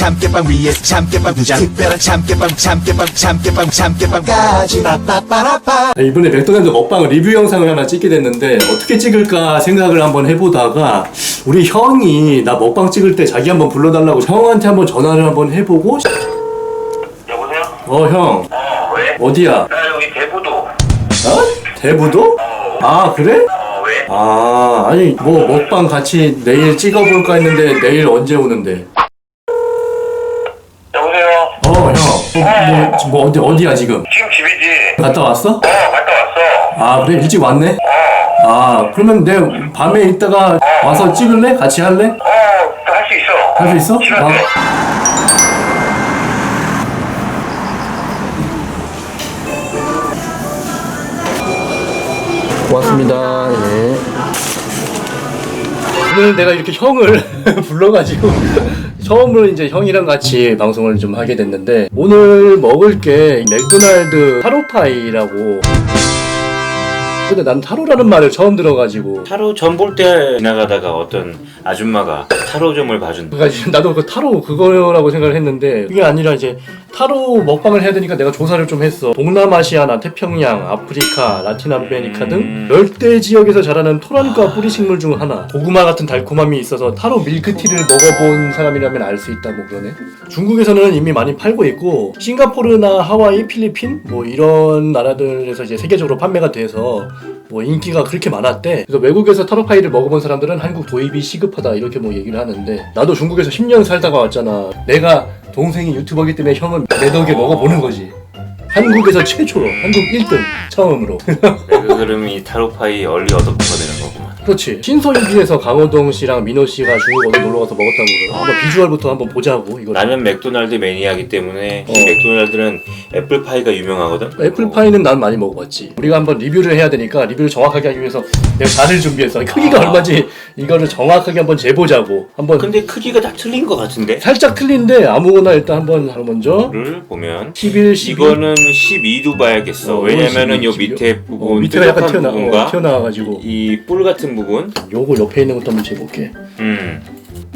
참깨빵 위에 참깨빵 두장 특별한 참깨빵 참깨빵 참깨빵 참깨빵까지 빠빠빠라빠 네, 이번에 맥도날드 먹방 리뷰 영상을 하나 찍게 됐는데 어떻게 찍을까 생각을 한번 해보다가 우리 형이 나 먹방 찍을 때 자기 한번 불러달라고 형한테 한번 전화를 한번 해보고 여보세요? 어형 어, 왜? 어디야? 나 여기 대부도. 어? 대부도? 아 그래? 어, 왜? 아 아니 뭐 먹방 같이 내일 찍어볼까 했는데 내일 언제 오는데? 여보세요? 어 형. 어, 뭐, 뭐 어디 어디야 지금? 지금 집이지? 갔다 왔어? 어, 갔다 왔어. 아 그래 일찍 왔네? 아 그러면 내 밤에 있다가 와서 찍을래? 같이 할래? 어, 할 수 있어. 할 수 있어? 시간 돼. 아. 고맙습니다. 예. 오늘 내가 이렇게 형을 불러가지고 처음으로 이제 형이랑 같이 방송을 좀 하게 됐는데 오늘 먹을 게 맥도날드 타로파이라고 근데 난 타로라는 말을 처음 들어가지고 타로 전볼때 지나가다가 어떤 아줌마가 타로점을 봐준다. 그러니까 지금 나도 그 타로 그거라고 생각을 했는데 그게 아니라 이제 타로 먹방을 해야 되니까 내가 조사를 좀 했어 동남아시아나 태평양, 아프리카, 라틴 아메리카 등 음. 열대 지역에서 자라는 토란과 뿌리 식물 중 하나 고구마 같은 달콤함이 있어서 타로 밀크티를 먹어본 사람이라면 알 수 있다 뭐 그러네 중국에서는 이미 많이 팔고 있고 싱가포르나 하와이, 필리핀 뭐 이런 나라들에서 이제 세계적으로 판매가 돼서 뭐 인기가 그렇게 많았대. 그래서 외국에서 타로 파이를 먹어본 사람들은 한국 도입이 시급하다 이렇게 뭐 얘기를 하는데 나도 중국에서 10년 살다가 왔잖아. 내가 동생이 유튜버기 때문에 형은 내 덕에 먹어보는 거지. 한국에서 최초로 한국 1등 처음으로. 그 그림이 타로파이 얼리 어덕터가 되는 거구만. 그렇지. 신서유기에서 강호동 씨랑 민호 씨가 중국 어디 놀러 가서 먹었다고 그래. 한번 비주얼부터 한번 보자고 이거. 나는 맥도날드 매니아이기 때문에 어. 이 맥도날드는 애플파이가 유명하거든. 애플파이는 난 많이 먹어봤지. 우리가 한번 리뷰를 해야 되니까 리뷰를 정확하게 하기 위해서 내가 자를 준비했어. 크기가 아. 얼마인지 이거를 정확하게 한번 재보자고. 한번 근데 크기가 다 틀린 것 같은데. 살짝 틀린데 아무거나 일단 한번 하나 먼저 를 보면 11, 12 이거는 12도 봐야겠어. 어, 왜냐면은 요 12, 밑에 어, 부분 밑에가 약간 뾰족한 튀어나 부분과 어, 튀어나와가지고 이 뿔 같은 부분. 요거 옆에 있는 것도 한번 재볼게. 음.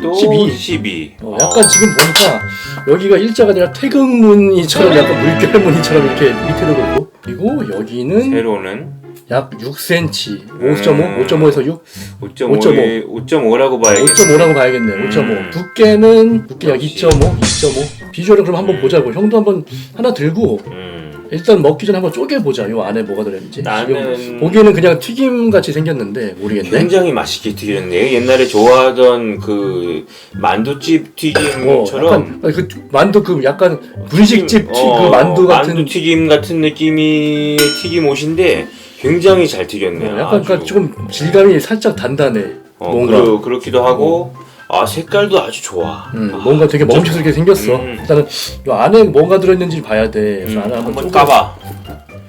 또 12. 12. 어, 약간 지금 보니까 여기가 일자가 아니라 태극무늬처럼 약간 물결무늬처럼 이렇게 밑에도 그렇고 그리고 여기는 세로는 약 6cm, 음. 5.5, 5.5에서 6, 5.5에 5.5라고 봐야겠네. 5.5라고 봐야겠네. 음. 5.5. 두께는 두께가 역시. 2.5, 2.5. 비주얼을 그럼 한번 보자고. 형도 한번 하나 들고 음. 일단 먹기 전에 한번 쪼개보자. 요 안에 뭐가 들어있는지. 나는- 지금 보기에는 그냥 튀김 같이 생겼는데 모르겠네. 굉장히 맛있게 튀겼네. 옛날에 좋아하던 그 만두집 어, 튀김처럼 약간 그 만두 그 약간 분식집 튀, 어, 그 만두 같은 만두 튀김 같은 느낌이 튀김 옷인데 굉장히 잘 튀겼네. 어, 약간 아주. 그러니까 조금 질감이 살짝 단단해. 어, 뭔가 그러, 그렇기도 하고 아 색깔도 아주 좋아. 음, 아, 뭔가 되게 진짜 멈춰스럽게 생겼어. 음. 일단은 요 안에 뭔가 들어있는지 봐야 돼. 그래서 음, 안에 한번 쪼개- 까봐.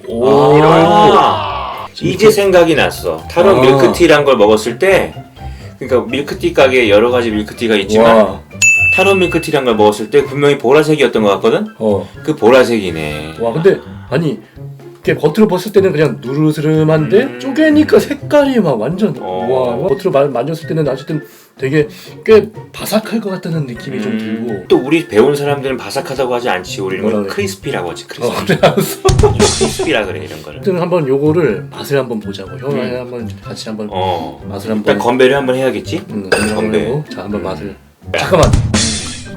오. 아, 이제 생각이 났어. 타로 아. 밀크티란 걸 먹었을 때, 그러니까 밀크티 가게에 여러 가지 밀크티가 있지만 와. 타로 밀크티란 걸 먹었을 때 분명히 보라색이었던 것 같거든. 어. 그 보라색이네. 와 근데 아니 이게 겉으로 봤을 때는 그냥 누르스름한데 음. 쪼개니까 색깔이 막 완전 어. 와 겉으로 마- 만졌을 때는 어쨌든 되게 꽤 바삭할 것 같다는 느낌이 좀 들고 또 우리 배운 사람들은 바삭하다고 하지 않지. 우리는 뭐라 그래? 크리스피라고 하지. 어 크리스피. 그래 알았어 크리스피라 그래 이런 거를. 아무튼 한번 요거를 맛을 한번 보자고 형이 음. 한번 같이 한번 어. 맛을 한번 일단 건배를 한번 해야겠지. 음, 건배. 건배 자 한번 맛을 잠깐만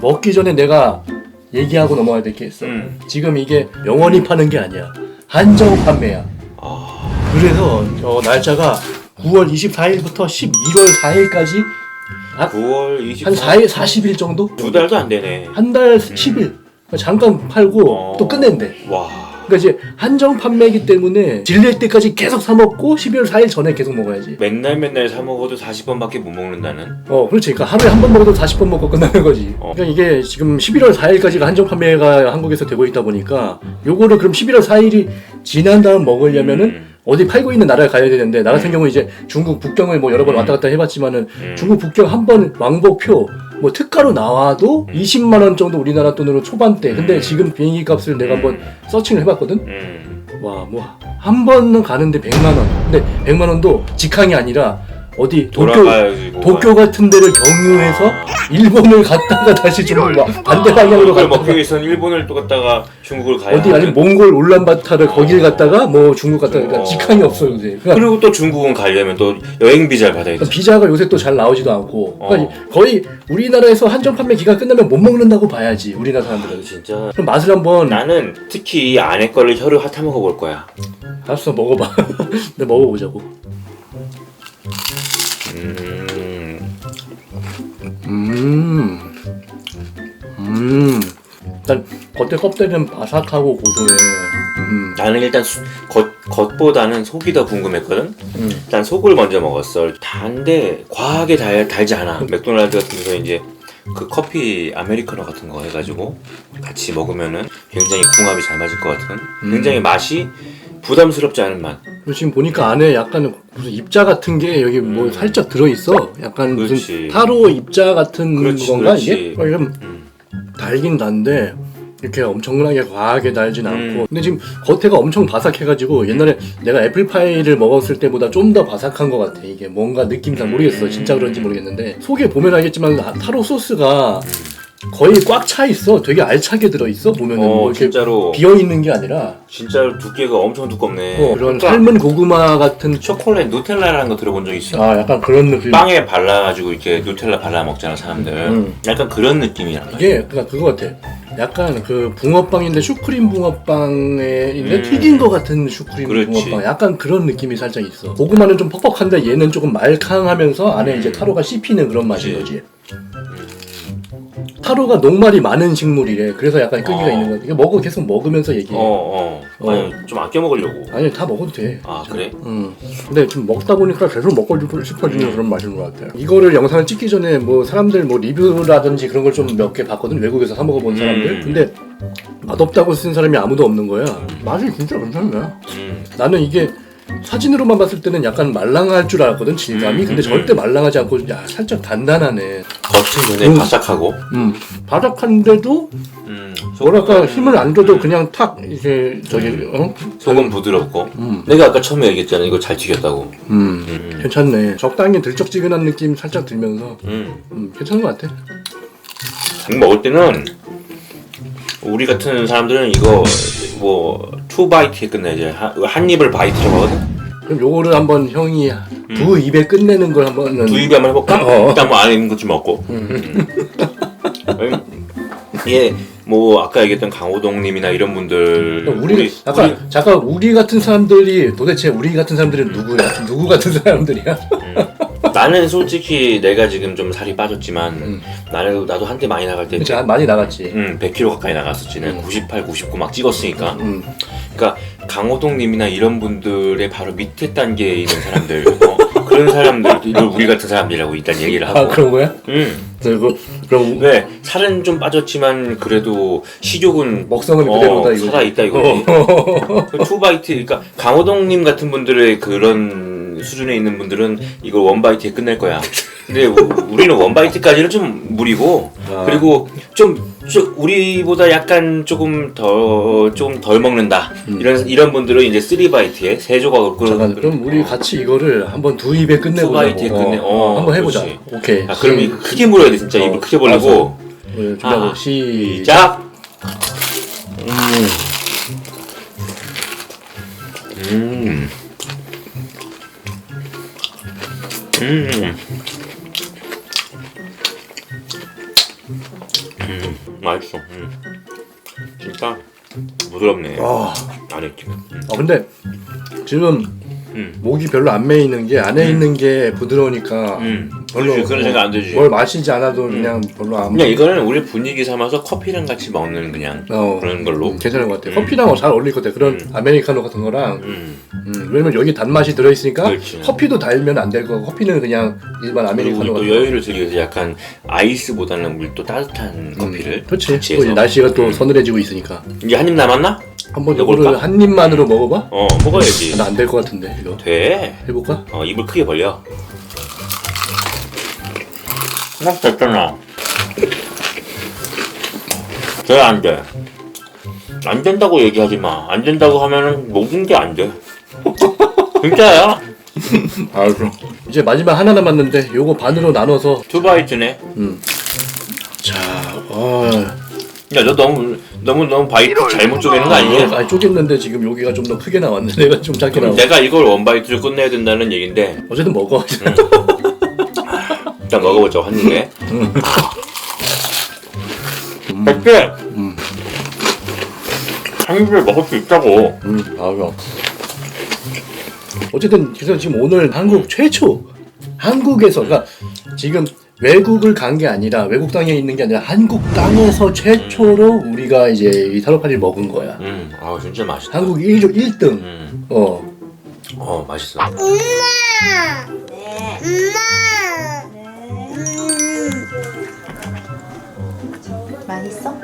먹기 전에 내가 얘기하고 넘어가야 될 게 있어 음. 지금 이게 영원히 파는 게 아니야 한정 판매야 아, 그래서 저 날짜가 9월 24일부터 11월 4일까지 아, 9월 24일. 한 4일 40일 정도? 두 달도 안 되네. 한 달 10일 잠깐 팔고 어. 또 끝낸대 와. 그러니까 이제 한정 판매이기 때문에 질릴 때까지 계속 사 먹고 12월 4일 전에 계속 먹어야지 맨날 맨날 사 먹어도 40번밖에 못 먹는다는. 어 그렇지 그러니까 하루에 한 번 먹어도 40번 먹고 끝나는 거지 어. 그러니까 이게 지금 11월 4일까지가 한정 판매가 한국에서 되고 있다 보니까 요거를 그럼 11월 4일이 지난 다음 먹으려면은 음. 어디 팔고 있는 나라에 가야 되는데 나 같은 경우 이제 중국 북경을 뭐 여러 번 음. 왔다 갔다 해봤지만은 음. 중국 북경 한 번 왕복표 뭐 특가로 나와도 20만 원 정도 우리나라 돈으로 초반대 근데 음. 지금 비행기 값을 내가 한번 서칭을 해봤거든 음. 와뭐 한 번은 가는데 100만 원 근데 100만 원도 직항이 아니라 어디 도쿄 도쿄 같은 데를 경유해서 아. 일본을 갔다가 다시 중국 막 반대 방향으로 그걸 갔다가 먹기 위해서는 일본을 또 갔다가 중국을 가야 어디 아니 하는. 몽골 울란바타를 거길 갔다가 뭐 중국 갔다가 그러니까 어. 직항이 없어 요새. 그러니까 그리고 또 중국은 가려면 또 여행 비자를 받아야 돼. 비자가 요새 또 잘 나오지도 않고 그러니까 어. 거의 우리나라에서 한정 판매 기간 끝나면 못 먹는다고 봐야지 우리나라 사람들은. 진짜 그럼 맛을 한번 나는 특히 이 안에 거를 혀를 핫아 먹어볼 거야. 알았어 먹어봐. 근데 먹어보자고. 음, 음. 음. 일단 겉에 껍데기는 바삭하고 고소해. 음. 나는 일단 수- 겉 겉보다는 속이 더 궁금했거든. 음. 일단 속을 먼저 먹었어. 단데 과하게 달, 달지 않아. 맥도날드 같은 데서 이제 그 커피 아메리카노 같은 거 해가지고 같이 먹으면은 굉장히 궁합이 잘 맞을 것 같은. 음. 굉장히 맛이 부담스럽지 않은 맛. 그리고 지금 보니까 안에 약간 무슨 입자 같은 게 여기 뭐 음. 살짝 들어 있어. 약간 그렇지. 무슨 타로 입자 같은 그렇지, 건가 그렇지. 이게? 어, 이건 음. 달긴 단데 이렇게 엄청나게 과하게 달진 않고. 음. 근데 지금 겉에가 엄청 바삭해가지고 옛날에 내가 애플파이를 먹었을 때보다 좀 더 바삭한 것 같아. 이게 뭔가 느낌상 모르겠어. 진짜 그런지 모르겠는데 속에 보면 알겠지만 아, 타로 소스가 거의 꽉 차 있어. 되게 알차게 들어 있어. 보면은 어 뭐 이렇게 진짜로 비어 있는 게 아니라 진짜 두께가 엄청 두껍네. 어, 그런 그러니까 삶은 고구마 같은 초콜릿 누텔라라는 거 들어본 적 있어? 아 약간 그런 느낌. 빵에 발라가지고 이렇게 누텔라 발라 먹잖아 사람들. 음. 약간 그런 느낌이란 말이야. 이게 그니까 그거 같아. 약간 그 붕어빵인데 슈크림 붕어빵에인데 음. 튀긴 거 같은 슈크림 그렇지. 붕어빵. 약간 그런 느낌이 살짝 있어. 고구마는 좀 퍽퍽한데 얘는 조금 말캉하면서 안에 이제 타로가 씹히는 그런 맛인. 거지. 타로가 녹말이 많은 식물이래. 그래서 약간 끈기가 어. 있는 거야. 이거 먹어 계속 먹으면서 얘기해. 어, 어. 아니, 좀 아껴 먹으려고. 아니 다 먹어도 돼. 아, 그래? 음. 근데 좀 먹다 보니까 계속 먹고 싶어지는 그런 맛인 것 같아요. 이거를 영상을 찍기 전에 뭐 사람들 뭐 리뷰라든지 그런 걸 좀 몇 개 봤거든. 외국에서 사 먹어본 사람들. 음. 근데 맛없다고 쓴 사람이 아무도 없는 거야. 맛이 진짜 괜찮네. 음. 나는 이게 사진으로만 봤을 때는 약간 말랑할 줄 알았거든 질감이. 음, 근데 음, 절대 말랑하지 않고 야 살짝 단단하네. 겉은 굉장히 음. 바삭하고. 음. 바삭한데도 음. 뭐랄까 힘을 안 줘도 그냥 탁 이제 저기 어? 속은 부드럽고. 음. 내가 아까 처음에 얘기했잖아. 이거 잘 튀겼다고. 음. 음. 괜찮네. 적당히 들쩍지근한 느낌 살짝 들면서 음. 음, 괜찮은 것 같아. 이거 먹을 때는 우리 같은 사람들은 이거 뭐 투 바이트에 끝내야지. 한, 한 입을 바이트로 하거든. 그럼 요거를 한번 형이 두 입에 끝내는 걸 한번 두 입에 한번 해볼까? 어. 일단 뭐 안에 있는 것 좀 먹고. 음. 예, 뭐 아까 얘기했던 강호동님이나 이런 분들 우리, 아까 잠깐 우리 같은 사람들이 도대체 우리 같은 사람들은 누구야? 누구 같은 사람들이야? 나는 솔직히 내가 지금 좀 살이 빠졌지만 나는 나도 한때 많이 나갈 때 그치 많이 나갔지. 음, 100kg 가까이 나갔었지. 내가 98, 99 막 찍었으니까. 음. 그러니까 강호동님이나 이런 분들의 바로 밑에 단계에 있는 사람들, 어, 그런 사람들, 우리 같은 사람들이라고 일단 얘기를 하고. 아 그런 거야? 음. 그리고 그럼 왜 살은 좀 빠졌지만 그래도 식욕은 먹성은 어, 그대로다 이거. 살아 있다 이거지. 그 투바이트, 그러니까 강호동님 같은 분들의 그런 수준에 있는 분들은 이걸 원바이트에 끝낼 거야. 근데 우- 우리는 원바이트까지는 좀 무리고 아. 그리고 좀, 좀 우리보다 약간 조금 더좀덜 먹는다 이런 이런 분들은 이제 쓰리바이트에 세 조각을 끊. 음. 잠깐 그럼 우리 같이 이거를 한번 두 입에 끝내보자고. 투바이트에 끝내. 어, 한번 해보자. 그렇지. 오케이. 아 그럼 이 크게 물어야 돼 진짜 어, 입을 크게 벌리고 알았어. 네, 준비하고 아, 시작. 시작. 음. 음. 맛있어. 음. 진짜 부드럽네. 아, 안에 있기는. 음. 아 근데 지금 음. 목이 별로 안 메이는 게 안에 있는 게 부드러우니까 음. 별로 그렇지, 그런 뭐 생각 안 되지. 뭘 마시지 않아도 그냥 별로 안 그냥 이거는 우리 분위기 삼아서 커피랑 같이 먹는 그냥 어. 그런 걸로. 음, 괜찮은 것 같아. 음. 커피랑 잘 어울릴 것 같아. 그런 음. 아메리카노 같은 거랑. 음. 음, 왜냐면 여기 단맛이 들어있으니까 그렇지. 커피도 달면 안 될 거고 커피는 그냥 일반 그리고 아메리카노 또 같은 여유를 즐기 위해서 약간 아이스보다는 우리 또 따뜻한 커피를 음, 그렇지. 같이 또 이제 해서. 날씨가 또 음. 서늘해지고 있으니까. 이게 한입 남았나? 한번? 이거를 한 입만으로 먹어봐. 어 먹어야지. 나 안 될 것 같은데 이거. 돼. 해볼까? 어 입을 크게 벌려. 딱 됐잖아. 돼안 돼. 안 된다고 얘기하지 마. 안 된다고 하면은 모든 게 안 돼. 진짜야. 알았어. 이제 마지막 하나 남았는데 요거 반으로 나눠서 투바이트네. 자, 어, 야, 너 너무 너무 너무 바이트 잘못 쪼개는 거 아니야? 아니 쪼갰는데 지금 여기가 좀 더 크게 나왔네. 내가 좀 작게 나왔어. 내가 이걸 원 바이트로 끝내야 된다는 얘긴데 어쨌든 먹어. 일단 먹어보자 한 입에. 백개. 한 입에 먹을 수 있다고. 음, 알아. 어쨌든 그래서 지금 오늘 한국 최초 한국에서 그러니까 지금 외국을 간 게 아니라 외국 땅에 있는 게 아니라 한국 땅에서 최초로 우리가 이제 이 타로파리를 먹은 거야. 음, 아 진짜 맛있다. 한국 1조 1등. 음, 어. 어 맛있어. 맛있어?